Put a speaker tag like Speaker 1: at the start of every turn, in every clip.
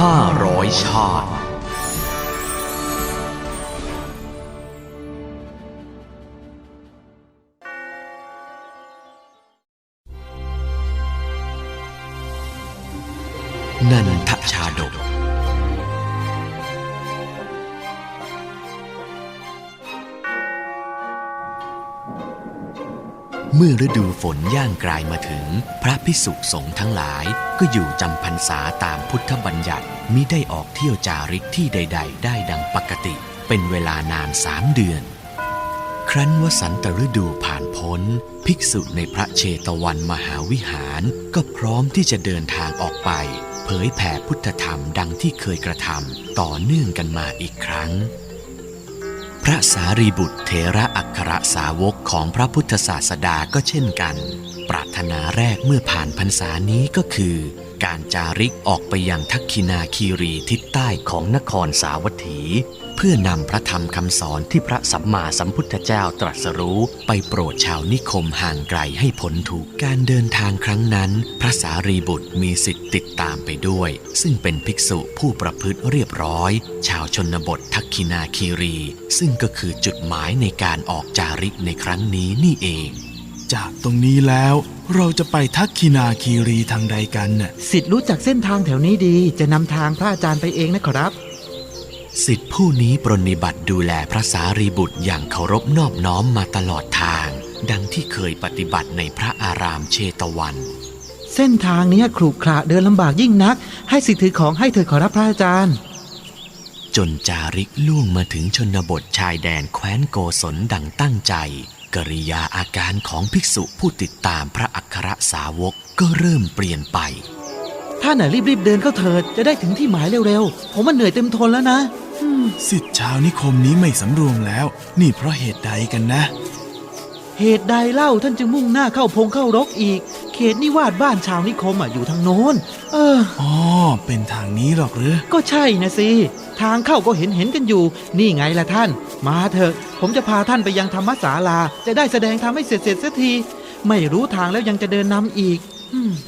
Speaker 1: ห้าร้อยชาติ นันทชาดก เมื่อฤดูฝนย่างกลายมาถึง พระพิสุสงฆ์ทั้งหลายก็อยู่จำพรรษาตามพุทธบัญญัติมิได้ออกเที่ยวจาริกที่ใด ๆ ได้ดังปกติ เป็นเวลานานสามเดือน ครั้นวสันตฤดูผ่านพ้น ภิกษุในพระเชตวันมหาวิหาร ก็พร้อมที่จะเดินทางออกไป เผยแผ่พุทธธรรมดังที่เคยกระทำต่อเนื่องกันมาอีกครั้ง ระสารีบุตรเถระอัครสาวกของพระพุทธศาสดาก็เช่นกัน ปรารถนาแรกเมื่อผ่านพรรษานี้ก็คือ การจาริกออกไปยังทักคินาคีรีทิศใต้ของนครสาวัตถี เพื่อนำพระธรรมคำสอนที่พระสัมมาสัมพุทธเจ้าตรัสรู้ไปโปรดชาวนิคมห่างไกลให้พ้นทุกข์การเดินทางครั้งนั้น พระสารีบุตรมีสิทธิ์ติดตามไปด้วย ซึ่งเป็นภิกษุผู้ประพฤติเรียบร้อย ชาวชนบททักคินาคีรี ซึ่งก็คือจุดหมายในการออกจาริกในครั้งนี้นี่เอง
Speaker 2: จากตรงนี้แล้วเราจะไปทักคินาคีรีทางใดกันน่ะ
Speaker 3: สิทธิ์รู้จักเส้นทางแถวนี้ดีจะนำทางพระอาจารย์ไปเองนะครับ
Speaker 1: สิทธิผู้นี้ปรนนิบัติดูแลพระสารีบุตรอย่างเคารพนอบน้อมมาตลอดทาง ดังที่เคยปฏิบัติในพระอารามเชตวัน
Speaker 3: เส้นทางเนี้ยขรุขระเดินลำบากยิ่งนัก ให้สิทธิ์ถือของให้เธอขอรับพระอาจารย์
Speaker 1: จนจาริกล่วงมาถึงชนบทชายแดนแคว้นโกศลดังตั้งใจ กริยาอาการของภิกษุผู้ติดตามพระอัครสาวกก็เริ่มเปลี่ยนไป
Speaker 3: ท่านน่ะรีบๆเดินเข้าเถิดจะได้ถึงที่หมายเร็วๆ ผมมันเหนื่อยเต็มทนแล้วนะ
Speaker 2: สิทธิ์ชาวนิคมนี้ไม่สำรวมแล้ว นี่เพราะเหตุใดกันนะ
Speaker 3: เหตุใดเล่าท่านจึงมุ่งหน้าเข้าพงเข้ารกอีก เขตนิวาสบ้านชาวนิคมอะอยู่ทางโน้น เออ
Speaker 2: อ๋อเป็นทางนี้หรอกหรือ
Speaker 3: ก็ใช่นะสิ ทางเข้าก็เห็นเห็นๆกันอยู่ นี่ไงล่ะท่าน มาเถอะ ผมจะพาท่านไปยังธรรมศาลา จะได้แสดงธรรมให้เสร็จเสร็จๆสักที ไม่รู้ทางแล้วยังจะเดินนำอีกอืม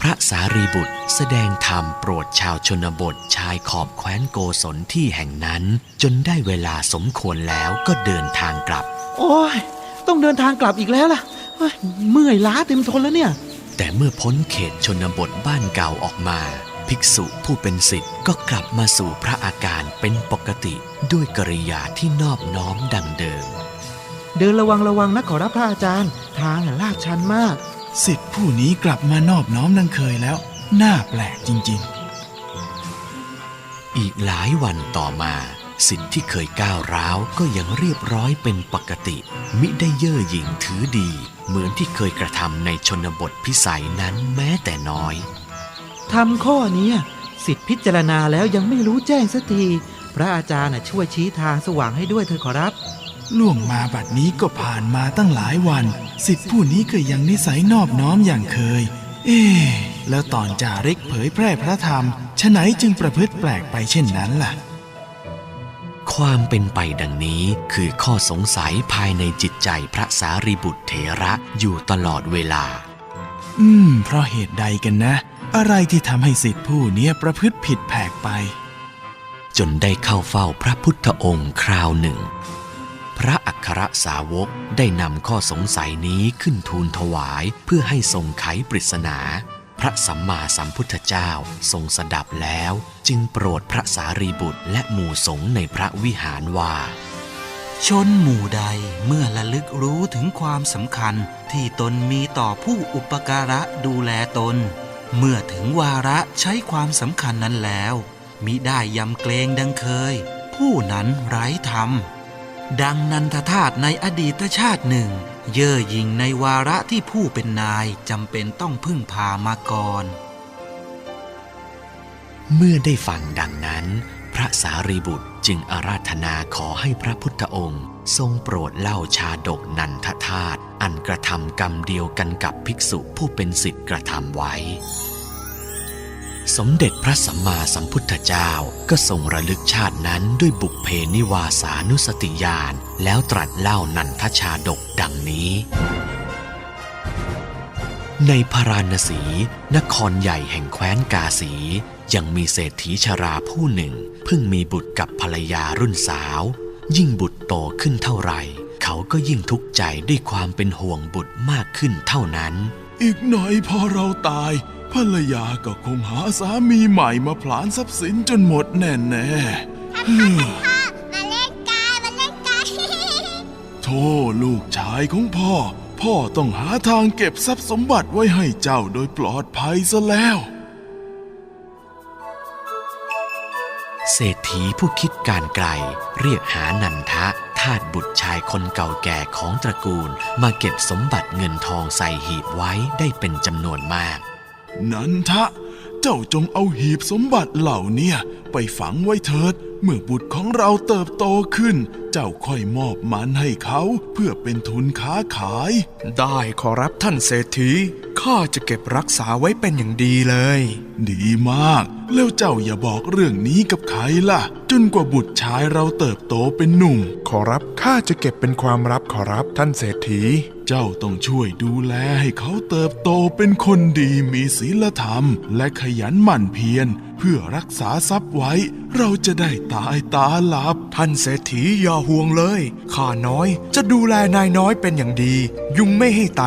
Speaker 1: พระสารีบุตรแสดงธรรมโปรดชาวชนบทชายขอบแคว้นโกศลที่แห่งนั้น จนได้เวลาสมควรแล้วก็เดินทางกลับ
Speaker 3: โอ้ย ต้องเดินทางกลับอีกแล้วล่ะเฮ้ยเมื่อยล้าเต็มทนแล้วเนี่ย
Speaker 1: แต่เมื่อพ้นเขตชนบทบ้านเก่าออกมา ภิกษุผู้เป็นสิทธิ์ก็กลับมาสู่พระอาการเป็นปกติด้วยกริยาที่นอบน้อมดังเดิม
Speaker 3: เดินระวังระวังนะขอรับพระอาจารย์ ทางอะลาดชันมาก
Speaker 2: สิทธิ์ผู้นี้กลับมานอบน้อมดังเคยแล้ว น่าแปลกจริง ๆ
Speaker 1: อีกหลายวันต่อมาสิทธิ์ที่เคยก้าวร้าวก็ยังเรียบร้อยเป็นปกติ มิได้เย่อหยิ่งถือดี เหมือนที่เคยกระทำในชนบทพิสัยนั้นแม้แต่น้อย
Speaker 3: ทำข้อนี้สิทธิพิจารณาแล้วยังไม่รู้แจ้งสักที พระอาจารย์ช่วยชี้ทางสว่างให้ด้วยเธอขอรับ
Speaker 2: ล่วงมาบัดนี้ก็ผ่านมาตั้งหลายวัน สิทธิ์ผู้นี้ก็ยังนิสัยนอบน้อมอย่างเคย เอ๊ะแล้วตอนจาริกเผยแพร่พระธรรมฉะไหนจึงประพฤติแปลกไปเช่นนั้นล่ะ
Speaker 1: ความเป็นไปดังนี้คือข้อสงสัยภายในจิตใจพระสารีบุตรเถระอยู่ตลอดเวลา
Speaker 2: อืม เพราะเหตุใดกันนะ อะไรที่ทำให้สิทธิ์ผู้เนี้ยประพฤติผิดแผกไป
Speaker 1: จนได้เข้าเฝ้าพระพุทธองค์คราวหนึ่ง พระอัครสาวกได้นำข้อสงสัยนี้ขึ้นทูลถวายเพื่อให้ทรงไขปริศนา พระสัมมาสัมพุทธเจ้าทรงสดับแล้ว จึงโปรดพระสารีบุตรและหมู่สงฆ์ในพระวิหารว่า
Speaker 4: ชนหมู่ใดเมื่อระลึกรู้ถึงความสำคัญที่ตนมีต่อผู้อุปการะดูแลตน เมื่อถึงวาระใช้ความสำคัญนั้นแล้วมิได้ยำเกรงดังเคย ผู้นั้นไร้ธรรม ดังนันทธาตุในอดีตชาติหนึ่ง เย่อหยิ่งในวาระที่ผู้เป็นนายจำเป็นต้องพึ่งพามาก่อน
Speaker 1: เมื่อได้ฟังดังนั้น พระสารีบุตรจึงอาราธนาขอให้พระพุทธองค์ ทรงโปรดเล่าชาดกนันทธาตุอันกระทำกรรมเดียวกันกับภิกษุผู้เป็นสิทธิ์กระทำไว้ สมเด็จพระสัมมาสัมพุทธเจ้าก็ทรงระลึกชาตินั้นด้วยบุพเพนิวาสานุสติญาณแล้วตรัสเล่านันทชาดกดังนี้ ในพาราณสี นครใหญ่แห่งแคว้นกาสี ยังมีเศรษฐีชราผู้หนึ่ง เพิ่งมีบุตรกับภรรยารุ่นสาว ยิ่งบุตรโตขึ้นเท่าไหร่เขาก็ยิ่งทุกข์ใจด้วยความเป็นห่วงบุตรมากขึ้นเท่านั้น
Speaker 2: อีกหน่อยพอเราตาย ภรรยาก็คงหาสามีใหม่มาผลานทรัพย์สินจนหมดแน่แน่ๆเฮ้อ
Speaker 5: มาเล่นกันมาเล่นกัน
Speaker 2: โธ่ลูกชายของพ่อ พ่อต้องหาทางเก็บทรัพย์สมบัติไว้ให้เจ้าโดยปลอดภัยซะแล้ว
Speaker 1: เศรษฐีผู้คิดการไกล เรียกหานันทะทาสบุตรชายคนเก่าแก่ของตระกูล มาเก็บสมบัติเงินทองใส่หีบไว้ได้เป็นจำนวนมาก
Speaker 2: นันทะ เจ้าจงเอาหีบสมบัติเหล่าเนี่ยไปฝังไว้เถิด เมื่อบุตรของเราเติบโตขึ้น เจ้าค่อยมอบมันให้เขาเพื่อเป็นทุนค้าขาย
Speaker 6: ได้ขอรับท่านเศรษฐีข้าจะเก็บรักษาไว้เป็นอย่างดีเลย
Speaker 2: ดีมาก แล้วเจ้าอย่าบอกเรื่องนี้กับใครล่ะ จนกว่าบุตรชายเราเติบโตเป็นหนุ่ม
Speaker 6: ขอรับข้าจะเก็บเป็นความลับขอรับท่านเศรษฐี
Speaker 2: เจ้าต้องช่วยดูแลให้เขาเติบโตเป็นคนดีมีศีลธรรม และขยันหมั่นเพียรเพื่อรักษาทรัพย์ไว้ เราจะได้ตายตาหลับ
Speaker 6: ท่านเศรษฐีอย่าห่วงเลย ข้าน้อยจะดูแลนายน้อยเป็นอย่างดี ยุงไม่ให้ไต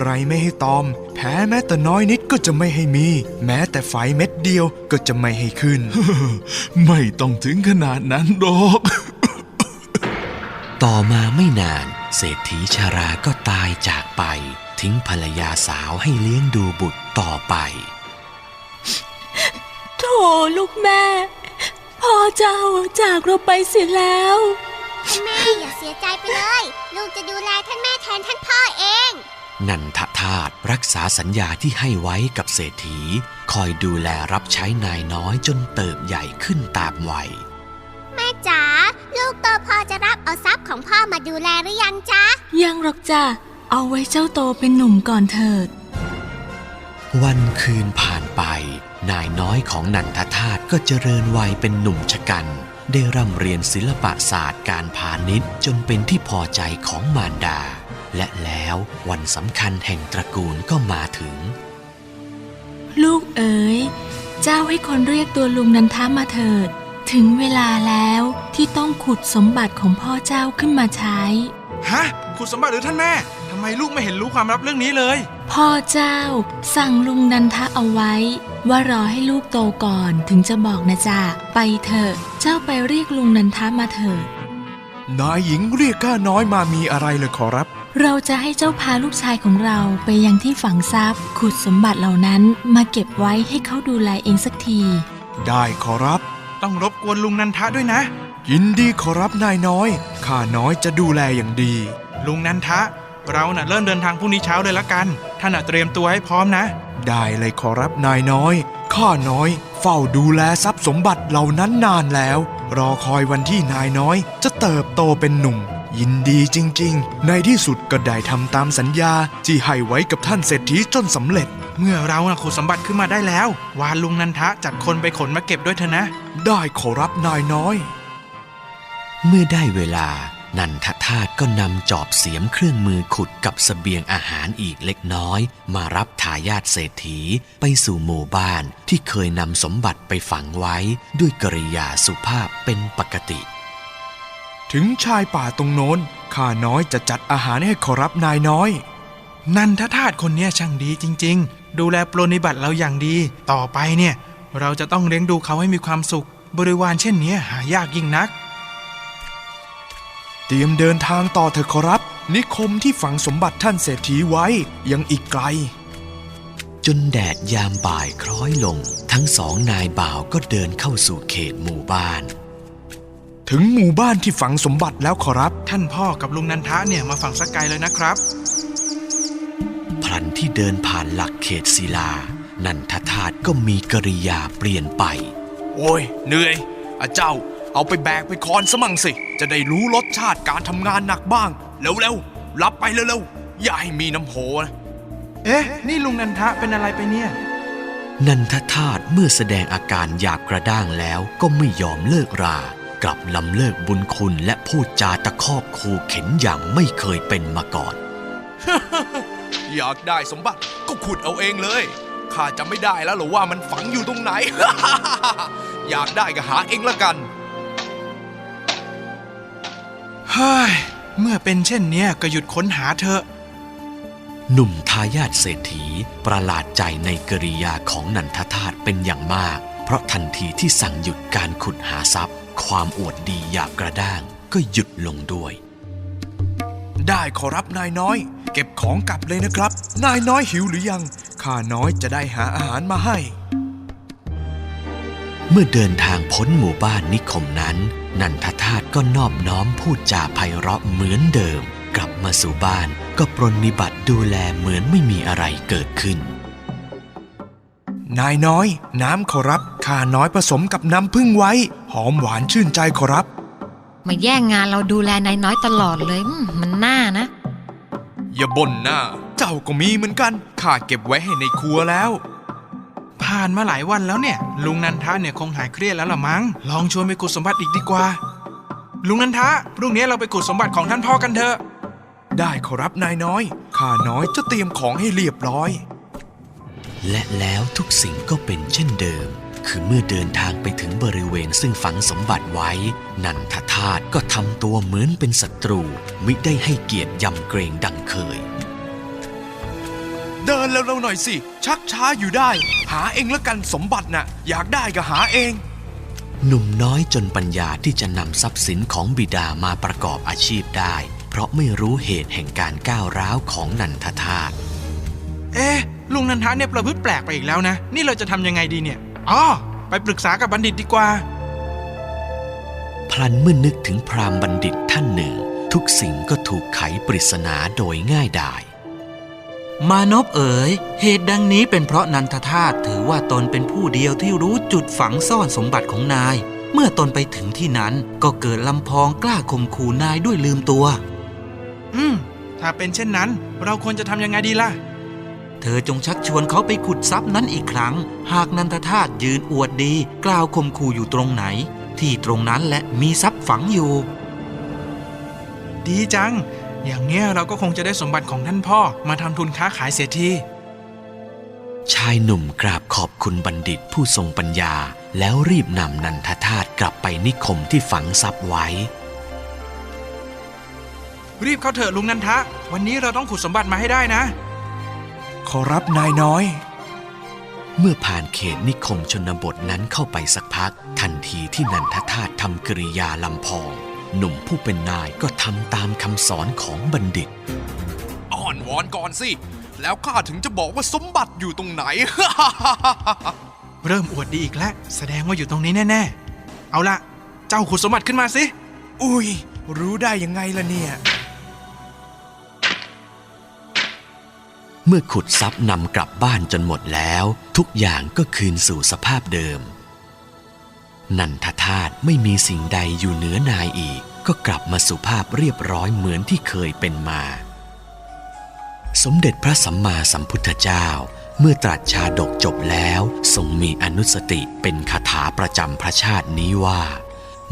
Speaker 6: ไรไม่ให้ตอม แพ้แม้แต่น้อยนิดก็จะไม่ให้มี แม้แต่ไฟเม็ดเดียวก็จะไม่ให้ขึ้น
Speaker 2: ไม่ต้องถึงขนาดนั้นหรอก
Speaker 1: ต่อมาไม่นาน เศรษฐีชาราก็ตายจากไป ทิ้งภรรยาสาวให้เลี้ยงดูบุตรต่อไป
Speaker 7: โถลูกแม่ พ่อเจ้าจากเราไปเสียแล้ว
Speaker 5: ท่านแม่อย่าเสียใจไปเลย ลูกจะดูแลท่านแม่แทนท่านพ่อเอง
Speaker 1: นันทธาตรักษาสัญญาที่ให้ไว้กับเศรษฐี คอยดูแลรับใช้นายน้อยจนเติบใหญ่ขึ้นตามวัย
Speaker 5: แม่จ๋าลูก โตพอจะรับเอาทรัพย์ของพ่อมาดูแลหรือยังจ๊ะ
Speaker 7: ยังหรอกจ้ะ เอาไว้เจ้าโตเป็นหนุ่มก่อนเถิด
Speaker 1: วันคืนผ่านไป นายน้อยของนันทธาตก็เจริญวัยเป็นหนุ่มชะกัน ได้ร่ำเรียนศิลปศาสตร์การพาณิชย์จนเป็นที่พอใจของมารดา และแล้ววันสำคัญแห่งตระกูลก็มาถึง
Speaker 7: ลูกเอ๋ย เจ้าให้คนเรียกตัวลุงนันทามาเถิด ถึงเวลาแล้วที่ต้องขุดสมบัติของพ่อเจ้าขึ้นมาใช้
Speaker 6: ฮะคุณสมบัติหรือท่านแม่ทำไมลูกไม่เห็นรู้ความลับเรื่องนี้เลย
Speaker 7: พ่อเจ้าสั่งลุงนันทะเอาไว้ ว่ารอให้ลูกโตก่อนถึงจะบอกนะจ๊ะไปเถอะเจ้าไปเรียกลุงนันทะมาเถิด
Speaker 6: นายหญิงเรียกข้าน้อยมามีอะไรเลยขอรับ
Speaker 7: เราจะให้เจ้าพาลูกชายของเราไปยังที่ฝังทรัพย์ ขุดสมบัติเหล่านั้นมาเก็บไว้ให้เขาดูแลเองสักที
Speaker 6: ได้ขอรับ
Speaker 8: ต้องรบกวนลุงนันทะด้วยนะ
Speaker 6: ยินดีขอรับนายน้อย ข้าน้อยจะดูแลอย่างดี
Speaker 8: ลุงนันทะ เราน่ะเริ่มเดินทางพรุ่งนี้เช้าเลยละกัน ท่านน่ะเตรียมตัวให้พร้อมนะ
Speaker 6: ได้เลยขอรับนายน้อย ข้าน้อย เฝ้าดูแลทรัพย์สมบัติเหล่านั้นนานแล้ว รอคอยวันที่นายน้อย จะเติบโตเป็นหนุ่ม ยินดีจริง ๆ ในที่สุดก็ได้ทำตามสัญญาที่ให้ไว้กับท่านเศรษฐีจนสำเร็จ
Speaker 8: เมื่อเราน่ะขุดสมบัติขึ้นมาได้แล้ว วานลุงนันทะจัดคนไปขนมาเก็บด้วยเถอะนะ
Speaker 6: ได้ขอรับนายน้อย
Speaker 1: เมื่อได้เวลานันทธาตก็นำจอบเสียมเครื่องมือขุดกับสเสบียงอาหารอีกเล็กน้อย มารับทายาทเศรษฐีไปสู่หมู่บ้านที่เคยนำสมบัติไปฝังไว้ด้วยกริยาสุภาพเป็นปกติ
Speaker 6: ถึงชายป่าตรงโน้นข้าน้อยจะจัดอาหารให้ขอรับนายน้อย
Speaker 8: นันทธาตคนเนี้ยช่างดีจริง ๆ ดูแลปรนนิบัติเราอย่างดี ต่อไปเนี่ย เราจะต้องเลี้ยงดูเขาให้มีความสุข บริวารเช่นเนี้ยหายากยิ่งนัก
Speaker 6: เตรียมเดินทางต่อเถอะขอรับ นิคมที่ฝังสมบัติท่านเศรษฐีไว้ยังอีกไกล
Speaker 1: จนแดดยามบ่ายคล้อยลง ทั้งสองนายบ่าวก็เดินเข้าสู่เขตหมู่บ้าน
Speaker 6: ถึงหมู่บ้านที่ฝังสมบัติแล้วขอรับ
Speaker 8: ท่านพ่อกับลุงนันทะเนี่ยมาฝั่งสักไกลเลยนะครับ
Speaker 1: พลัน ที่เดินผ่านหลักเขตศิลา นันทธาตก็มีกริยาเปลี่ยนไป
Speaker 6: โอ้ย เหนื่อยอาเจ้าเอาไปแบกไปคอนสมั่งสิ จะได้รู้รสชาติการทำงานหนักบ้าง เร็วๆ รับไปเร็วๆ อย่าให้มีน้ำโหนะ
Speaker 8: เอ๊ะ นี่ลุงนันทะเป็นอะไรไปเนี่ย
Speaker 1: นันทธาตเมื่อแสดงอาการอยากกระด้างแล้วก็ไม่ยอมเลิกรา กลับลำเลิกบุญคุณและพูดจาตะคอกคูเข็นอย่างไม่เคยเป็นมาก่อน
Speaker 6: อยากได้สมบัติก็ขุดเอาเองเลย ข้าจะไม่ได้แล้วเหรอว่ามันฝังอยู่ตรงไหน อยากได้ก็หาเองละกัน
Speaker 8: เฮ้ยเมื่อเป็นเช่นเนี้ยก็หยุดค้นหาเถอะ
Speaker 1: หนุ่มทายาทเศรษฐีประหลาดใจในกริยาของนันทธาตเป็นอย่างมาก เพราะทันทีที่สั่งหยุดการขุดหาทรัพย์ ความอวดดีหยาบกระด้างก็หยุดลงด้วย
Speaker 6: ได้ขอรับนายน้อย เก็บของกลับเลยนะครับ นายน้อยหิวหรือยัง ข้าน้อยจะได้หาอาหารมาให้
Speaker 1: เมื่อเดินทางพ้นหมู่บ้านนิคมนั้น นันทธาตก็นอบน้อมพูดจาไพเราะเหมือนเดิม กลับมาสู่บ้านก็ปรนนิบัติดูแลเหมือนไม่มีอะไรเกิดขึ้น
Speaker 6: นายน้อย น้ำขอรับข้าน้อยผสมกับน้ำพึ่งไว้ หอมหวานชื่นใจขอรับ
Speaker 9: มาแย่งงานเราดูแลนายน้อยตลอดเลยอืมมันน่านะ
Speaker 6: อย่าบ่นหน้า เจ้าก็มีเหมือนกัน ข้าเก็บไว้ให้ในครัวแล้ว
Speaker 8: ผ่านมาหลายวันแล้วเนี่ย ลุงนันทะเนี่ยคงหายเครียดแล้วละมั้ง ลองชวนไปขุดสมบัติอีกดีกว่า ลุงนันทะ พรุ่งนี้เราไปขุดสมบัติของท่านพ่อกันเถอะ
Speaker 6: ได้ขอรับนายน้อย ข้าน้อยจะเตรียมของให้เรียบร้อย
Speaker 1: และแล้วทุกสิ่งก็เป็นเช่นเดิม คือเมื่อเดินทางไปถึงบริเวณซึ่งฝังสมบัติไว้ นันทธาตก็ทำตัวเหมือนเป็นศัตรู มิได้ให้เกียรติยำเกรงดังเคย
Speaker 6: เดินเร็วๆหน่อยสิ ชักช้าอยู่ได้ หาเองละกันสมบัติน่ะ อยากได้ก็หาเอง
Speaker 1: หนุ่มน้อยจนปัญญาที่จะนำทรัพย์สินของบิดามาประกอบอาชีพได้ เพราะไม่รู้เหตุแห่งการก้าวร้าวของนันทธาต
Speaker 8: เอ๊ะลุงนันทะเนี่ยประพฤติแปลกไปอีกแล้วนะ นี่เราจะทำยังไงดีเนี่ย อ๋อไปปรึกษากับบัณฑิตดีกว่า
Speaker 1: พลันเมื่อนึกถึงพราหมณ์บัณฑิตท่านหนึ่ง ทุกสิ่งก็ถูกไขปริศนาโดยง่ายดาย
Speaker 4: มานพเอ๋ย เหตุดังนี้เป็นเพราะนันทธาตถือว่าตนเป็นผู้เดียวที่รู้จุดฝังซ่อนสมบัติของนาย เมื่อตนไปถึงที่นั้นก็เกิดลำพองกล้าข่มขู่นายด้วยลืมตัว
Speaker 8: อืม ถ้าเป็นเช่นนั้น เราควรจะทำยังไงดีล่ะ
Speaker 4: เธอจงชักชวนเขาไปขุดทรัพย์นั้นอีกครั้ง หากนันทธาตยืนอวดดี กล่าวข่มขู่อยู่ตรงไหน ที่ตรงนั้นและมีทรัพย์ฝังอยู่
Speaker 8: ดีจัง อย่างเนี้ยเราก็คงจะได้สมบัติของท่านพ่อมาทำทุนค้าขายเสียที
Speaker 1: ชายหนุ่มกราบขอบคุณบัณฑิตผู้ทรงปัญญา แล้วรีบนำนันทธาตกลับไปนิคมที่ฝังทรัพย์ไว้
Speaker 8: รีบเข้าเถอะลุงนันทะ วันนี้เราต้องขุดสมบัติมาให้ได้นะ
Speaker 6: ขอรับนายน้อย
Speaker 1: เมื่อผ่านเขตนิคมชนบทนั้นเข้าไปสักพัก ทันทีที่นันทธาตทำกริยาลำพอง หนุ่มผู้เป็นนายก็ทำตามคำสอนของบัณฑิต
Speaker 6: อ่อนวอนก่อนสิ แล้วข้าถึงจะบอกว่าสมบัติอยู่ตรงไหน
Speaker 8: เริ่มอวดดีอีกแล้ว แสดงว่าอยู่ตรงนี้แน่ๆ เอาละเจ้าขุดสมบัติขึ้นมาสิ
Speaker 6: อุ้ย รู้ได้ยังไงล่ะเนี่ย
Speaker 1: เมื่อขุดทรัพย์นำกลับบ้านจนหมดแล้ว ทุกอย่างก็คืนสู่สภาพเดิม นันทธาตุไม่มีสิ่งใดอยู่เหนือนายอีก ก็กลับมาสุภาพเรียบร้อยเหมือนที่เคยเป็นมา สมเด็จพระสัมมาสัมพุทธเจ้า เมื่อตรัสชาดกจบแล้วทรงมีอนุสติเป็นคาถาประจำพระชาตินี้ว่า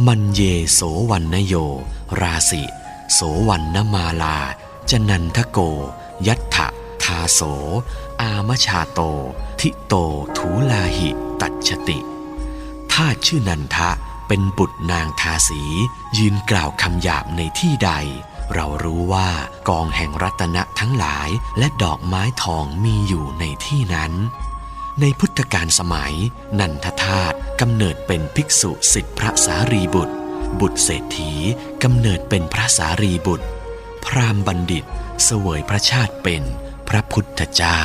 Speaker 1: มันเยโสวันนโย ราสิ โสวันนมาลา จนันทโก ยัตถะาโส อามชาโต ทิโตทูลาหิ ตัชติทาชื่อนันทะเป็นบุตรนางทาสี ยืนกล่าวคำหยาบในที่ใด เรารู้ว่ากองแห่งรัตนะทั้งหลายและดอกไม้ทองมีอยู่ในที่นั้น ในพุทธกาลสมัย นันทธาตุกำเนิดเป็นภิกษุสิทธิพระสารีบุตร บุตรเศรษฐีกำเนิดเป็นพระสารีบุตร พราหมณ์บัณฑิตเสวยพระชาติเป็น พระพุทธเจ้า